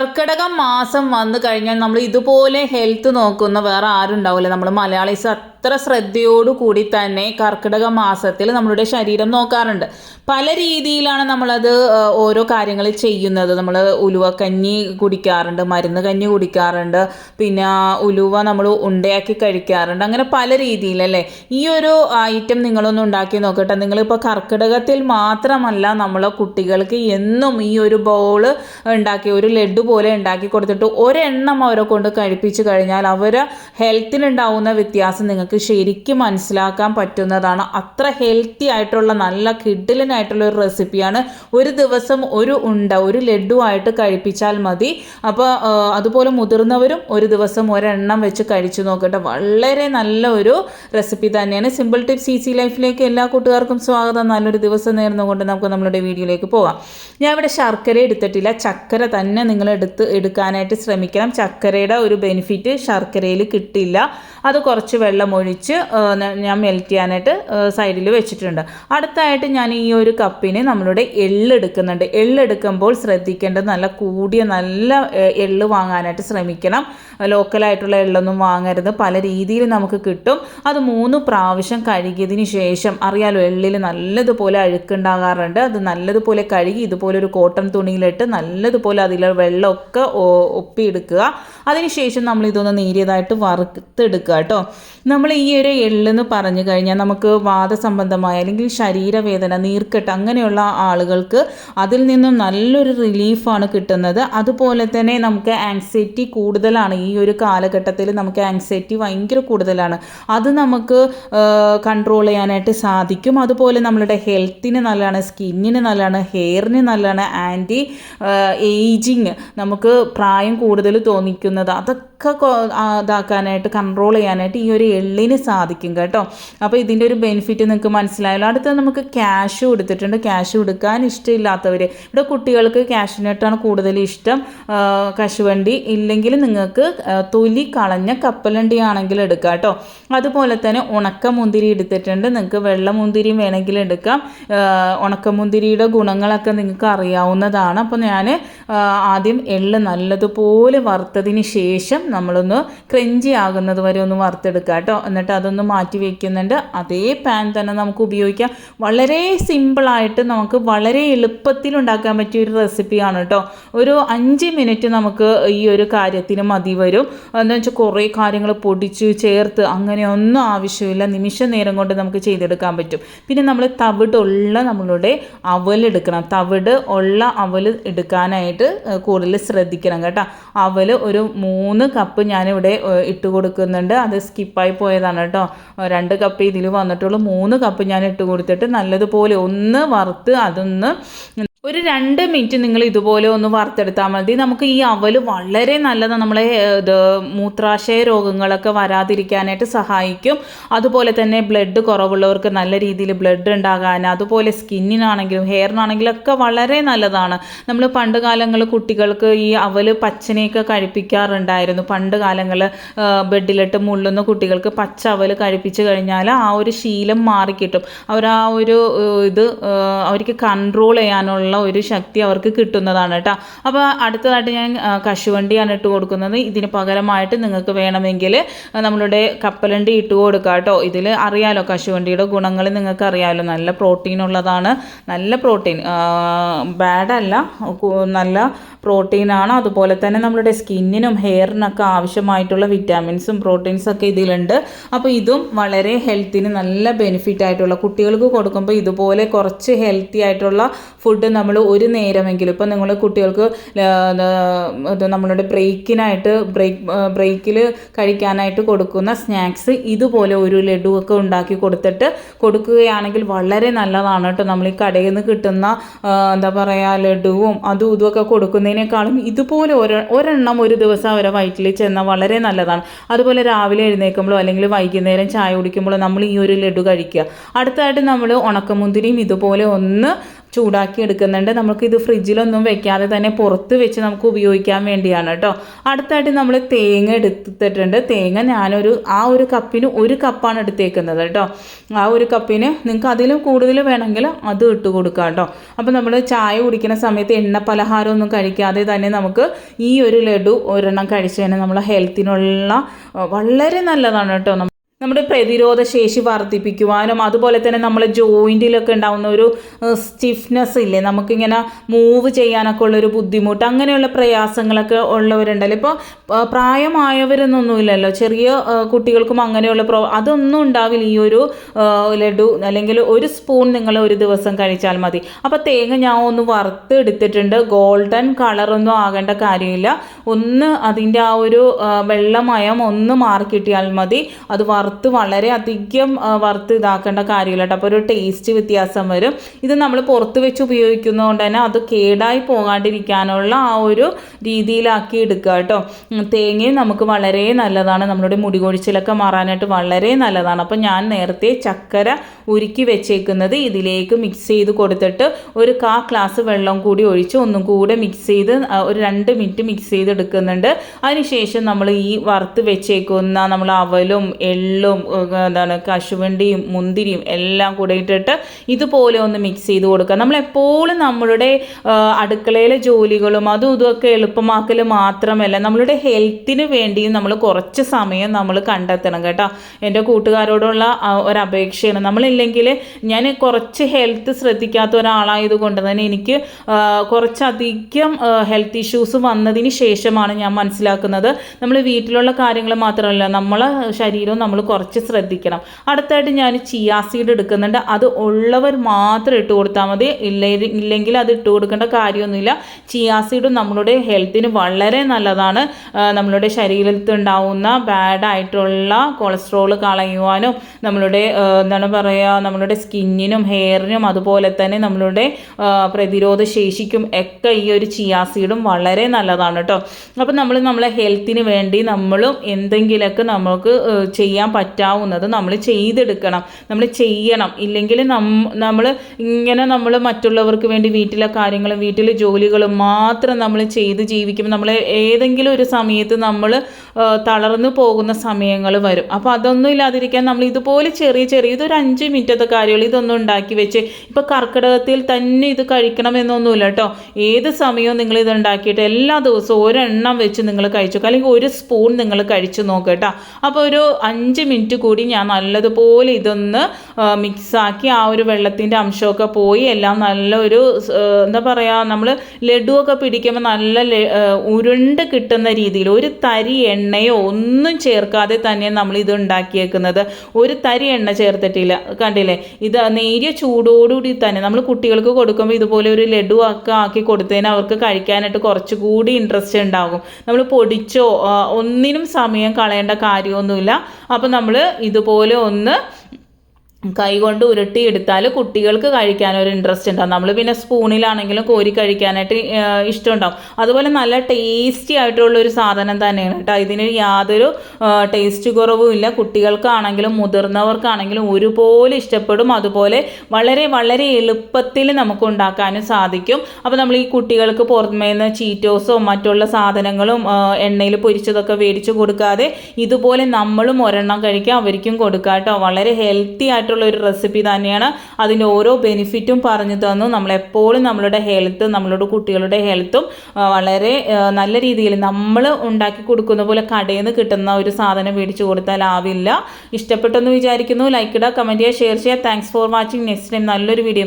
കർക്കിടകം മാസം വന്നു കഴിഞ്ഞാൽ നമ്മൾ ഇതുപോലെ ഹെൽത്ത് നോക്കുന്ന വേറെ ആരും ഉണ്ടാവില്ല നമ്മൾ മലയാളീസ് അത്ര ശ്രദ്ധയോടു കൂടി തന്നെ കർക്കിടക മാസത്തിൽ നമ്മളുടെ ശരീരം നോക്കാറുണ്ട്. പല രീതിയിലാണ് നമ്മളത് ഓരോ കാര്യങ്ങൾ ചെയ്യുന്നത്. നമ്മൾ ഉലുവ കഞ്ഞി കുടിക്കാറുണ്ട് മരുന്ന് കഞ്ഞി കുടിക്കാറുണ്ട് പിന്നെ ഉലുവ നമ്മൾ ഉണ്ടയാക്കി കഴിക്കാറുണ്ട്. അങ്ങനെ പല രീതിയിലല്ലേ? ഈ ഒരു ഐറ്റം നിങ്ങളൊന്ന് ഉണ്ടാക്കി നോക്കട്ടെ. നിങ്ങളിപ്പോൾ കർക്കിടകത്തിൽ മാത്രമല്ല നമ്മളെ കുട്ടികൾക്ക് എന്നും ഈ ഒരു ബോൾ ഉണ്ടാക്കി ഒരു ലഡു പോലെ ഉണ്ടാക്കി കൊടുത്തിട്ട് ഒരെണ്ണം അവരെ കൊണ്ട് കഴിപ്പിച്ച് കഴിഞ്ഞാൽ അവരെ ഹെൽത്തിനുണ്ടാവുന്ന വ്യത്യാസം നിങ്ങൾക്ക് ശരിക്കും മനസ്സിലാക്കാൻ പറ്റുന്നതാണ്. അത്ര ഹെൽത്തി ആയിട്ടുള്ള നല്ല കിഡിലിനായിട്ടുള്ള ഒരു റെസിപ്പിയാണ് ഒരു ദിവസം ഒരു ഉണ്ട ഒരു ലഡു ആയിട്ട് കഴിപ്പിച്ചാൽ മതി. അപ്പോൾ അതുപോലെ മുതിർന്നവരും ഒരു ദിവസം ഒരെണ്ണം വെച്ച് കഴിച്ചു നോക്കട്ടെ. വളരെ നല്ല ഒരു റെസിപ്പി തന്നെയാണ്. സിമ്പിൾ ടിപ്സ് ഈസി ലൈഫിലേക്ക് എല്ലാ കൂട്ടുകാർക്കും സ്വാഗതം. നല്ലൊരു ദിവസം നേർന്നുകൊണ്ട് നമുക്ക് നമ്മളുടെ വീഡിയോയിലേക്ക് പോകാം. ഞാൻ ഇവിടെ ശർക്കര എടുത്തിട്ടില്ല. ചക്കര തന്നെ നിങ്ങൾ എടുത്ത് എടുക്കാനായിട്ട് ശ്രമിക്കണം. ചക്കരയുടെ ഒരു ബെനിഫിറ്റ് ശർക്കരയിൽ കിട്ടില്ല. അത് കുറച്ച് വെള്ളം ഒഴിച്ച് ഞാൻ മെൽറ്റ് ചെയ്യാനായിട്ട് സൈഡിൽ വെച്ചിട്ടുണ്ട്. അടുത്തായിട്ട് ഞാൻ ഈ ഒരു കപ്പിന് നമ്മളുടെ എള്ളെടുക്കുന്നുണ്ട് എള്ളെടുക്കുമ്പോൾ ശ്രദ്ധിക്കേണ്ടത് നല്ല കൂടിയ നല്ല എള്ള് വാങ്ങാനായിട്ട് ശ്രമിക്കണം. ലോക്കലായിട്ടുള്ള എള്ളൊന്നും വാങ്ങരുത്. പല രീതിയിൽ നമുക്ക് കിട്ടും. അത് മൂന്ന് പ്രാവശ്യം കഴുകിയതിന് ശേഷം അറിയാലോ എള്ളിൽ നല്ലതുപോലെ അഴുക്കുണ്ടാകാറുണ്ട്. അത് നല്ലതുപോലെ കഴുകി ഇതുപോലെ ഒരു കോട്ടൺ തുണിയിലിട്ട് നല്ലതുപോലെ അതിലെ വെള്ളമൊക്കെ ഒപ്പിയെടുക്കുക. അതിനുശേഷം നമ്മൾ ഇതൊന്ന് നേരിയതായിട്ട് വറുത്തെടുക്കുക കേട്ടോ. നമ്മൾ ഈ ഒരു എള്ളെന്ന് പറഞ്ഞു കഴിഞ്ഞാൽ നമുക്ക് വാദസംബന്ധമായ അല്ലെങ്കിൽ ശരീരവേദന നീർക്കെട്ട് അങ്ങനെയുള്ള ആളുകൾക്ക് അതിൽ നിന്നും നല്ലൊരു റിലീഫാണ് കിട്ടുന്നത്. അതുപോലെ തന്നെ നമുക്ക് ആങ്സൈറ്റി കൂടുതലാണ്. ഈ ഒരു കാലഘട്ടത്തിൽ നമുക്ക് ആങ്സൈറ്റി ഭയങ്കര കൂടുതലാണ്. അത് നമുക്ക് കൺട്രോൾ ചെയ്യാനായിട്ട് സാധിക്കും. അതുപോലെ നമ്മളുടെ ഹെൽത്തിന് നല്ലതാണ് സ്കിന്നിന് നല്ലതാണ് ഹെയറിന് നല്ലതാണ് ആന്റി ഏജിങ് നമുക്ക് പ്രായം കൂടുതൽ തോന്നിക്കുന്നത്. അതൊക്കെ കൊ- ആ, ഇതാക്കാനായിട്ട് കൺട്രോൾ ചെയ്യാനായിട്ട് ഈ ഒരു എള്ളിന് സാധിക്കും കേട്ടോ. അപ്പോൾ ഇതിന്റെ ഒരു ബെനിഫിറ്റ് നിങ്ങൾക്ക് മനസ്സിലായല്ലോ. അടുത്ത നമുക്ക് ക്യാഷ് കൊടുത്തിട്ടുണ്ട്. ക്യാഷ് കൊടുക്കാൻ ഇഷ്ടമില്ലാത്തവർ ഇവിടെ കുട്ടികൾക്ക് ക്യാഷിനായിട്ടാണ് കൂടുതൽ ഇഷ്ടം. കശുവണ്ടി ഇല്ലെങ്കിൽ നിങ്ങൾക്ക് തൊലി കളഞ്ഞ കപ്പലണ്ടി ആണെങ്കിൽ എടുക്കാം കേട്ടോ. അതുപോലെ തന്നെ ഉണക്കമുന്തിരി എടുത്തിട്ടുണ്ട്. നിങ്ങൾക്ക് വെള്ളമുന്തിരിയും വേണമെങ്കിൽ എടുക്കാം. ഉണക്കമുന്തിരിയുടെ ഗുണങ്ങളൊക്കെ നിങ്ങൾക്ക് അറിയാവുന്നതാണ്. അപ്പോൾ ഞാൻ ആദ്യം എള്ള് നല്ലതുപോലെ വറുത്തതിന് ശേഷം നമ്മളൊന്ന് ക്രഞ്ചി ആകുന്നത് വരെ ഒന്ന് വറുത്തെടുക്കുക കേട്ടോ. എന്നിട്ട് അതൊന്ന് മാറ്റി വയ്ക്കുന്നുണ്ട് അതേ പാൻ തന്നെ നമുക്ക് ഉപയോഗിക്കാം. വളരെ സിമ്പിളായിട്ട് നമുക്ക് വളരെ എളുപ്പത്തിൽ ഉണ്ടാക്കാൻ പറ്റിയ ഒരു റെസിപ്പിയാണ് കേട്ടോ. ഒരു അഞ്ച് മിനിറ്റ് നമുക്ക് ഈ ഒരു കാര്യത്തിന് മതി വരും. എന്താ വെച്ചാൽ കുറേ കാര്യങ്ങൾ പൊടിച്ച് ചേർത്ത് അങ്ങനെയൊന്നും ആവശ്യമില്ല. നിമിഷ നേരം കൊണ്ട് നമുക്ക് ചെയ്തെടുക്കാൻ പറ്റും. പിന്നെ നമ്മൾ തവിടുള്ള നമ്മളുടെ അവലെടുക്കണം തവിട് ഉള്ള അവൽ എടുക്കാനായിട്ട് കൂടുതൽ ശ്രദ്ധിക്കണം കേട്ടോ. അവൽ ഒരു മൂന്ന് കപ്പ് ഞാനിവിടെ ഇട്ട് കൊടുക്കുന്നുണ്ട്. അത് സ്കിപ്പായി പോയതാണ് കേട്ടോ. രണ്ട് കപ്പ് ഇതിൽ വന്നിട്ടുള്ളൂ. മൂന്ന് കപ്പ് ഞാൻ ഇട്ട് കൊടുത്തിട്ട് നല്ലതുപോലെ ഒന്ന് വറുത്ത് അതൊന്ന് ഒരു രണ്ട് മിനിറ്റ് നിങ്ങൾ ഇതുപോലെ ഒന്ന് വറുത്തെടുത്താൽ മതി. നമുക്ക് ഈ അവൽ വളരെ നല്ലതാണ് നമ്മളെ ഇത് മൂത്രാശയ രോഗങ്ങളൊക്കെ വരാതിരിക്കാനായിട്ട് സഹായിക്കും. അതുപോലെ തന്നെ ബ്ലഡ് കുറവുള്ളവർക്ക് നല്ല രീതിയിൽ ബ്ലഡ് ഉണ്ടാകാൻ അതുപോലെ സ്കിന്നിനാണെങ്കിലും ഹെയറിനാണെങ്കിലും ഒക്കെ വളരെ നല്ലതാണ്. നമ്മൾ പണ്ട് കാലങ്ങളിൽ കുട്ടികൾക്ക് ഈ അവൽ പച്ചനെയൊക്കെ കഴിപ്പിക്കാറുണ്ടായിരുന്നു. പണ്ട് കാലങ്ങളിൽ ബെഡിലിട്ട് മുള്ളുന്ന കുട്ടികൾക്ക് പച്ച അവൽ കഴിപ്പിച്ച് കഴിഞ്ഞാൽ ആ ഒരു ശീലം മാറിക്കിട്ടും. അവർ ആ ഒരു ഇത് അവർക്ക് കൺട്രോൾ ചെയ്യാനുള്ള ഒരു ശക്തി അവർക്ക് കിട്ടുന്നതാണ് കേട്ടോ. അപ്പോൾ അടുത്തതായിട്ട് ഞാൻ കശുവണ്ടിയാണ് ഇട്ട് കൊടുക്കുന്നത്. ഇതിന് പകരമായിട്ട് നിങ്ങൾക്ക് വേണമെങ്കിൽ നമ്മളുടെ കപ്പലണ്ടി ഇട്ട് കൊടുക്കുക കേട്ടോ. ഇതിൽ അറിയാലോ കശുവണ്ടിയുടെ ഗുണങ്ങൾ നിങ്ങൾക്ക് അറിയാമല്ലോ നല്ല പ്രോട്ടീൻ ഉള്ളതാണ്. നല്ല പ്രോട്ടീൻ ബാഡല്ല നല്ല പ്രോട്ടീനാണ് അതുപോലെ തന്നെ നമ്മുടെ സ്കിന്നിനും ഹെയറിനൊക്കെ ആവശ്യമായിട്ടുള്ള വിറ്റാമിൻസും പ്രോട്ടീൻസും ഒക്കെ ഇതിലുണ്ട്. അപ്പോൾ ഇതും വളരെ ഹെൽത്തിന് നല്ല ബെനിഫിറ്റ് ആയിട്ടുള്ള കുട്ടികൾക്ക് കൊടുക്കുമ്പോൾ ഇതുപോലെ കുറച്ച് ഹെൽത്തി ആയിട്ടുള്ള ഫുഡ് നമ്മൾ ഒരു നേരമെങ്കിലും ഇപ്പം നിങ്ങൾ കുട്ടികൾക്ക് ഇത് നമ്മളുടെ ബ്രേക്കിനായിട്ട് ബ്രേക്ക് ബ്രേക്കിൽ കഴിക്കാനായിട്ട് കൊടുക്കുന്ന സ്നാക്സ് ഇതുപോലെ ഒരു ലഡു ഒക്കെ ഉണ്ടാക്കി കൊടുത്തിട്ട് കൊടുക്കുകയാണെങ്കിൽ വളരെ നല്ലതാണ് കേട്ടോ. നമ്മൾ ഈ കടയിൽ നിന്ന് കിട്ടുന്ന എന്താ പറയുക ലഡുവും അതും ഇതുമൊക്കെ കൊടുക്കുന്നതിനേക്കാളും ഇതുപോലെ ഒരു ഒരെണ്ണം ഒരു ദിവസം അവരെ വയറ്റിൽ ചെന്നാൽ വളരെ നല്ലതാണ്. അതുപോലെ രാവിലെ എഴുന്നേൽക്കുമ്പോഴോ അല്ലെങ്കിൽ വൈകുന്നേരം ചായ കുടിക്കുമ്പോഴോ നമ്മൾ ഈ ഒരു ലഡു കഴിക്കുക. അടുത്തതായിട്ട് നമ്മൾ ഉണക്കമുന്തിരിയും ഇതുപോലെ ഒന്ന് ചൂടാക്കി എടുക്കുന്നുണ്ട്. നമുക്ക് ഇത് ഫ്രിഡ്ജിലൊന്നും വെക്കാതെ തന്നെ പുറത്ത് വെച്ച് നമുക്ക് ഉപയോഗിക്കാൻ വേണ്ടിയാണ് കേട്ടോ അടുത്തായിട്ട് നമ്മൾ തേങ്ങ എടുത്തിട്ടുണ്ട്. തേങ്ങ ഞാനൊരു ആ ഒരു കപ്പിന് ഒരു കപ്പാണ് എടുത്തേക്കുന്നത് കേട്ടോ ആ ഒരു കപ്പിന് നിങ്ങൾക്ക് അതിലും കൂടുതൽ വേണമെങ്കിൽ അത് ഇട്ട് കൊടുക്കാം കേട്ടോ അപ്പോൾ നമ്മൾ ചായ കുടിക്കുന്ന സമയത്ത് എണ്ണ പലഹാരമൊന്നും കഴിക്കാതെ തന്നെ നമുക്ക് ഈ ഒരു ലഡു ഒരെണ്ണം കഴിച്ചു കഴിഞ്ഞാൽ നമ്മളെ ഹെൽത്തിനുള്ള വളരെ നല്ലതാണ് കേട്ടോ നമ്മുടെ പ്രതിരോധ ശേഷി വർദ്ധിപ്പിക്കുവാനും അതുപോലെ തന്നെ നമ്മളെ ജോയിന്റിലൊക്കെ ഉണ്ടാകുന്ന ഒരു സ്റ്റിഫ്നെസ് ഇല്ലേ? നമുക്കിങ്ങനെ മൂവ് ചെയ്യാനൊക്കെ ഉള്ളൊരു ബുദ്ധിമുട്ട് അങ്ങനെയുള്ള പ്രയാസങ്ങളൊക്കെ ഉള്ളവരുണ്ടല്ലോ. ഇപ്പോൾ പ്രായമായവരെന്നൊന്നുമില്ലല്ലോ. ചെറിയ കുട്ടികൾക്കും അങ്ങനെയുള്ള പ്രോ അതൊന്നും ഉണ്ടാവില്ല. ഈ ഒരു ലഡു അല്ലെങ്കിൽ ഒരു സ്പൂൺ നിങ്ങൾ ഒരു ദിവസം കഴിച്ചാൽ മതി. അപ്പോൾ തേങ്ങ ഞാൻ ഒന്ന് വറുത്ത് എടുത്തിട്ടുണ്ട് ഗോൾഡൻ കളറൊന്നും ആകേണ്ട കാര്യമില്ല. ഒന്ന് അതിന്റെ ആ ഒരു വെള്ളമയം ഒന്ന് മാറി കിട്ടിയാൽ മതി. അത് വറ വറുത്ത് വളരെ അധികം വറുത്ത് ഇതാക്കേണ്ട കാര്യമില്ല കേട്ടോ അപ്പോൾ ഒരു ടേസ്റ്റ് വ്യത്യാസം വരും. ഇത് നമ്മൾ പുറത്ത് വെച്ച് ഉപയോഗിക്കുന്നതുകൊണ്ട് തന്നെ അത് കേടായി പോകാണ്ടിരിക്കാനുള്ള ആ ഒരു രീതിയിലാക്കി എടുക്കുക കേട്ടോ. തേങ്ങയും നമുക്ക് വളരെ നല്ലതാണ്. നമ്മളുടെ മുടി കൊഴിച്ചിലൊക്കെ മാറാനായിട്ട് വളരെ നല്ലതാണ്. അപ്പോൾ ഞാൻ നേരത്തെ ചക്കര ഉരുക്കി വെച്ചേക്കുന്നത് ഇതിലേക്ക് മിക്സ് ചെയ്ത് കൊടുത്തിട്ട് ഒരു കാ ഗ്ലാസ് വെള്ളം കൂടി ഒഴിച്ച് ഒന്നും കൂടെ മിക്സ് ചെയ്ത് ഒരു രണ്ട് മിനിറ്റ് മിക്സ് ചെയ്ത് എടുക്കുന്നുണ്ട് അതിനുശേഷം നമ്മൾ ഈ വറുത്ത് വെച്ചേക്കുന്ന നമ്മൾ അവലും എള്ളും എന്താണ് കശുവണ്ടിയും മുന്തിരിയും എല്ലാം കൂടെ ഇട്ടിട്ട് ഇതുപോലെ ഒന്ന് മിക്സ് ചെയ്ത് കൊടുക്കുക. നമ്മൾ എപ്പോഴും നമ്മളുടെ അടുക്കളയിലെ ജോലികളും അതും ഇതുമൊക്കെ എളുപ്പമാക്കൽ മാത്രമല്ല നമ്മളുടെ ഹെൽത്തിന് വേണ്ടിയും നമ്മൾ കുറച്ച് സമയം നമ്മൾ കണ്ടെത്തണം കേട്ടോ. എന്റെ കൂട്ടുകാരോടുള്ള ഒരപേക്ഷയാണ് നമ്മളില്ലെങ്കിൽ ഞാൻ കുറച്ച് ഹെൽത്ത് ശ്രദ്ധിക്കാത്ത ഒരാളായത് കൊണ്ട് തന്നെ എനിക്ക് കുറച്ചധികം ഹെൽത്ത് ഇഷ്യൂസ് വന്നതിന് ശേഷമാണ് ഞാൻ മനസ്സിലാക്കുന്നത്. നമ്മൾ വീട്ടിലുള്ള കാര്യങ്ങൾ മാത്രമല്ല നമ്മളെ ശരീരവും നമ്മൾ കുറച്ച് ശ്രദ്ധിക്കണം. അടുത്തായിട്ട് ഞാൻ ചിയാ സീഡ് എടുക്കുന്നുണ്ട്. അത് ഉള്ളവർ മാത്രം ഇട്ട് കൊടുത്താൽ മതി. ഇല്ലെങ്കിൽ അത് ഇട്ട് കൊടുക്കേണ്ട കാര്യമൊന്നുമില്ല. ചിയാ നമ്മളുടെ ഹെൽത്തിന് വളരെ നല്ലതാണ്. നമ്മളുടെ ശരീരത്തിൽ ഉണ്ടാവുന്ന ബാഡായിട്ടുള്ള കൊളസ്ട്രോൾ കളയുവാനും നമ്മളുടെ എന്താണ് പറയുക നമ്മളുടെ സ്കിന്നിനും ഹെയറിനും അതുപോലെ തന്നെ നമ്മളുടെ പ്രതിരോധ ശേഷിക്കും ഒക്കെ ഈ ഒരു ചിയാസീഡും വളരെ നല്ലതാണ് കേട്ടോ. അപ്പം നമ്മൾ നമ്മളെ ഹെൽത്തിന് വേണ്ടി നമ്മളും എന്തെങ്കിലുമൊക്കെ നമുക്ക് ചെയ്യാൻ പറ്റാവുന്നത് നമ്മൾ ചെയ്തെടുക്കണം. നമ്മൾ ചെയ്യണം. ഇല്ലെങ്കിൽ നമ്മൾ ഇങ്ങനെ നമ്മൾ മറ്റുള്ളവർക്ക് വേണ്ടി വീട്ടിലെ കാര്യങ്ങളും വീട്ടിലെ ജോലികളും മാത്രം നമ്മൾ ചെയ്ത് ജീവിക്കുമ്പോൾ നമ്മൾ ഏതെങ്കിലും ഒരു സമയത്ത് നമ്മൾ തളർന്നു പോകുന്ന സമയങ്ങൾ വരും. അപ്പോൾ അതൊന്നും ഇല്ലാതിരിക്കാൻ നമ്മൾ ഇതുപോലെ ചെറിയ ചെറിയ ഇതൊരു അഞ്ച് മിനിറ്റത്തെ കാര്യങ്ങൾ ഇതൊന്നും ഉണ്ടാക്കി വെച്ച് ഇപ്പോൾ കർക്കിടകത്തിൽ തന്നെ ഇത് കഴിക്കണമെന്നൊന്നുമില്ല കേട്ടോ. ഏത് സമയവും നിങ്ങൾ ഇത് ഉണ്ടാക്കിയിട്ട് എല്ലാ ദിവസവും ഒരെണ്ണം വെച്ച് നിങ്ങൾ കഴിച്ചു അല്ലെങ്കിൽ ഒരു സ്പൂൺ നിങ്ങൾ കഴിച്ചു നോക്കുക അപ്പോൾ ഒരു അഞ്ച് മിനിറ്റ് കൂടി ഞാൻ നല്ലതുപോലെ ഇതൊന്ന് മിക്സാക്കി ആ ഒരു വെള്ളത്തിന്റെ അംശമൊക്കെ പോയി എല്ലാം നല്ലൊരു എന്താ പറയുക നമ്മൾ ലഡുവൊക്കെ പിടിക്കുമ്പോൾ നല്ല ഉരുണ്ട് കിട്ടുന്ന രീതിയിൽ ഒരു തരി എണ്ണയോ ഒന്നും ചേർക്കാതെ തന്നെ നമ്മൾ ഇത് ഉണ്ടാക്കിയേക്കുന്നത്. ഒരു തരി എണ്ണ ചേർത്തിട്ടില്ല. കണ്ടില്ലേ? ഇത് നേരിയ ചൂടോടുകൂടി തന്നെ നമ്മൾ കുട്ടികൾക്ക് കൊടുക്കുമ്പോൾ ഇതുപോലെ ഒരു ലഡു ഒക്കെ ആക്കി കൊടുത്തതിന് അവർക്ക് കഴിക്കാനായിട്ട് കുറച്ചുകൂടി ഇൻട്രസ്റ്റ് ഉണ്ടാകും. നമ്മൾ പൊടിച്ചോ ഒന്നിനും സമയം കളയേണ്ട കാര്യമൊന്നുമില്ല. അപ്പോൾ നമ്മൾ ഇതുപോലെ ഒന്ന് കൈകൊണ്ട് ഉരുട്ടിയെടുത്താൽ കുട്ടികൾക്ക് കഴിക്കാൻ ഒരു ഇൻട്രസ്റ്റ് ഉണ്ടാവും. നമ്മൾ പിന്നെ സ്പൂണിലാണെങ്കിലും കോരി കഴിക്കാനായിട്ട് ഇഷ്ടമുണ്ടാവും. അതുപോലെ നല്ല ടേസ്റ്റി ആയിട്ടുള്ള ഒരു സാധനം തന്നെയാണ് കേട്ടോ. ഇതിന് യാതൊരു ടേസ്റ്റ് കുറവും ഇല്ല. കുട്ടികൾക്കാണെങ്കിലും മുതിർന്നവർക്കാണെങ്കിലും ഒരുപോലെ ഇഷ്ടപ്പെടും. അതുപോലെ വളരെ വളരെ എളുപ്പത്തിൽ നമുക്ക് ഉണ്ടാക്കാനും സാധിക്കും. അപ്പോൾ നമ്മൾ ഈ കുട്ടികൾക്ക് പുറമേ നിന്ന് ചീറ്റോസോ മറ്റുള്ള സാധനങ്ങളും എണ്ണയിൽ പൊരിച്ചതൊക്കെ മേടിച്ച് കൊടുക്കാതെ ഇതുപോലെ നമ്മളും ഒരെണ്ണം കഴിക്കാം അവർക്കും കൊടുക്കാം കേട്ടോ. വളരെ ഹെൽത്തി ആയിട്ട് ആയിട്ടുള്ള ഒരു റെസിപ്പി തന്നെയാണ്. അതിന്റെ ഓരോ ബെനിഫിറ്റും പറഞ്ഞു തന്നു. നമ്മളെപ്പോഴും നമ്മളുടെ ഹെൽത്ത് നമ്മളുടെ കുട്ടികളുടെ ഹെൽത്തും വളരെ നല്ല രീതിയിൽ നമ്മൾ ഉണ്ടാക്കി കൊടുക്കുന്ന പോലെ കടയിൽ നിന്ന് കിട്ടുന്ന ഒരു സാധനം മേടിച്ചു കൊടുത്താൽ ആവില്ല. ഇഷ്ടപ്പെട്ടെന്ന് വിചാരിക്കുന്നു. ലൈക്ക് ഇടുക കമന്റ് ചെയ്യുക ഷെയർ ചെയ്യുക. Thanks for watching next time നല്ലൊരു വീഡിയോ